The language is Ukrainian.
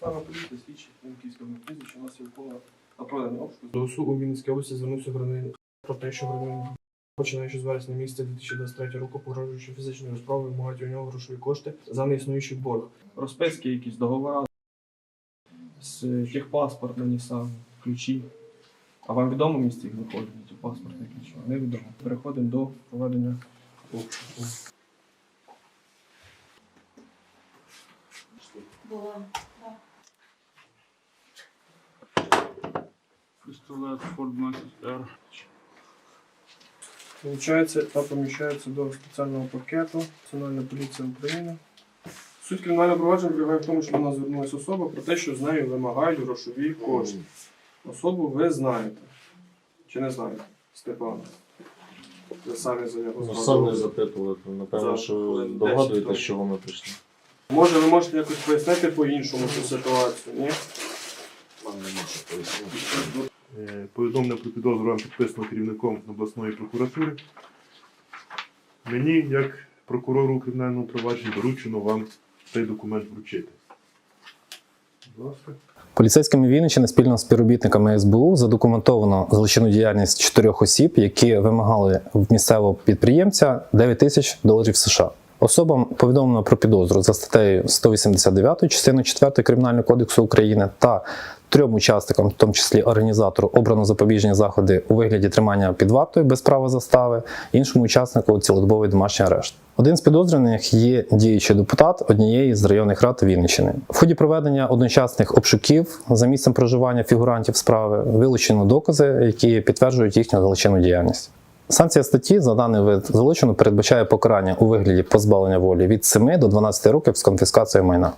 Саме поліція, слідчі, Франківська прізвище, у нас є ухвала на проведення обшуку. До УСУ у Вінницькій області звернувся громадянин про те, що громадянин, починаючи з вересня місяця 2023 року, погрожуючи фізичною розправою, вимагають у нього грошові кошти за неіснуючий борг. Розписки, якісь договори, з техпаспорт на Nissan, ключі. А вам відомо місце їх знаходять, ті паспортні ключі? Невідомо. Переходимо до проведення обшуку. Була. Ford. Получається та поміщається до спеціального пакету Національна поліція України. Суть кримінального провадження полягає в тому, що до нас звернулася особа про те, що з нею вимагають грошові кошти. Особу ви знаєте. Чи не знаєте, Степан? Ви самі за нього Ну, згадували. сам не запитували, то напевно, що догадуєтесь, 10 з чого ми прийшли. Може, ви можете якось пояснити по-іншому цю ситуацію, ні? Вам нема що пояснити. Е, Повідомлення про підозру вам підписано керівником обласної прокуратури. Мені, як прокурору кримінальному провадженні, доручено вам цей документ вручити. Будь ласка. Поліцейськими Вінниччини спільно з співробітниками СБУ задокументовано злочинну діяльність чотирьох осіб, які вимагали в місцевого підприємця 9 тисяч доларів США. Особам повідомлено про підозру за статтею 189 частиною 4 Кримінального кодексу України та трьом учасникам, в тому числі організатору, обрано запобіжні заходи у вигляді тримання під вартою без права застави, іншому учаснику цілодобовий домашній арешт. Один з підозрюваних є діючий депутат однієї з районних рад Вінниччини. В ході проведення одночасних обшуків за місцем проживання фігурантів справи вилучено докази, які підтверджують їхню злочинну діяльність. Санкція статті за даний вид злочину передбачає покарання у вигляді позбавлення волі від 7 до 12 років з конфіскацією майна.